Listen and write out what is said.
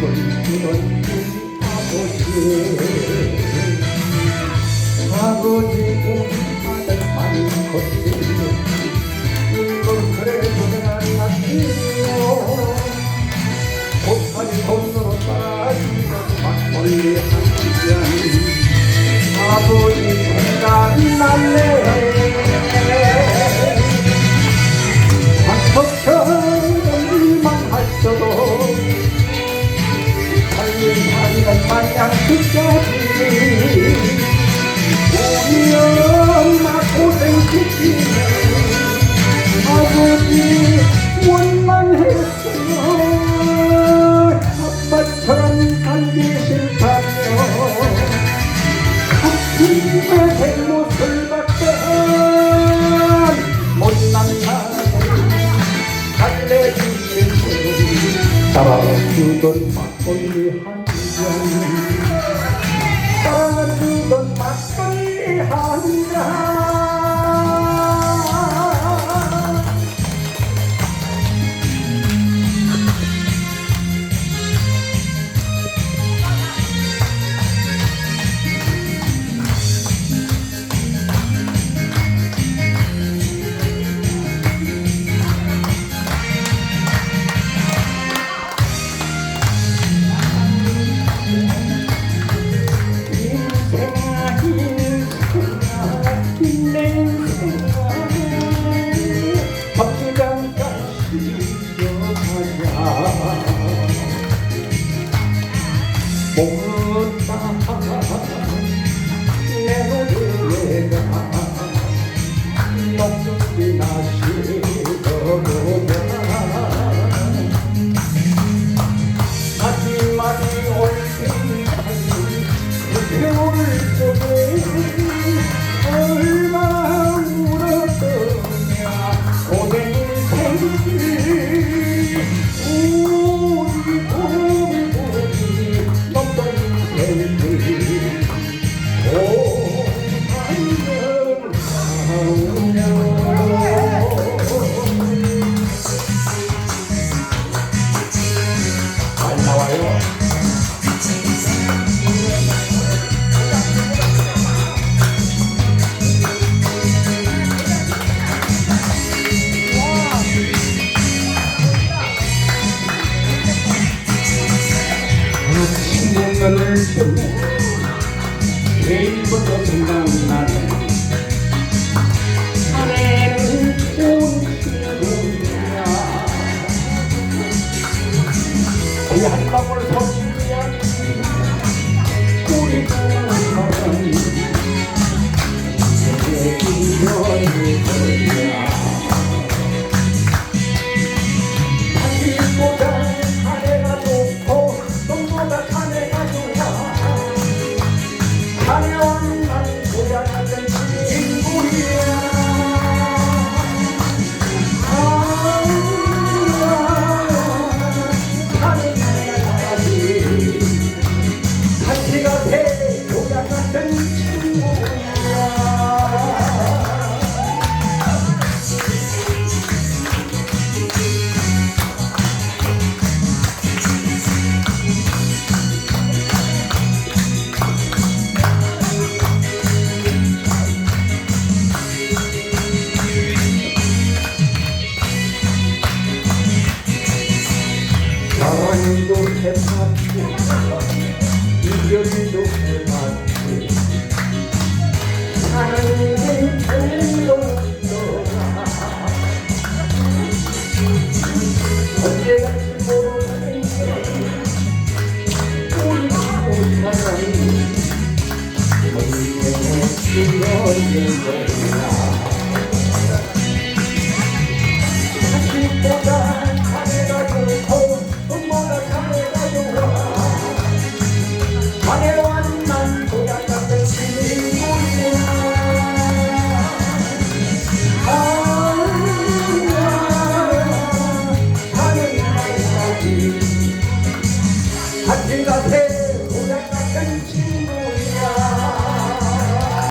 우리 아버지 아버지 아들 많이 컸지요 이걸 그래도 난 아끼요 못하니 돈으로 따지고 막걸리 한잔 아버지 생각났네 고생시키네 아버지 원망했어요 아빠처럼 살기 싫다며 가슴에 대못을 받던 못난 나를 달래주시고 따라주던 막걸리 한잔. 따라주던 막걸리 한잔 못 친구들을 보며 내일 이별도 해봤지 사랑이 별로 없더라 언제 갈지 모르는 우리 두 사랑이 언제 쓰러진 거야 자식